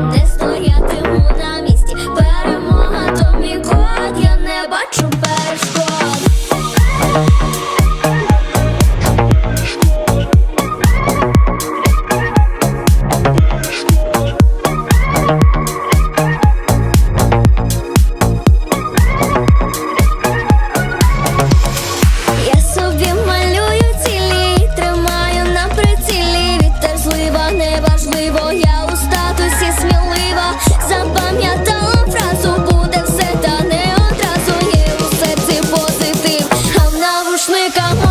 не стоятиму на місці. Перемога то мій не бачу перешкод Africa.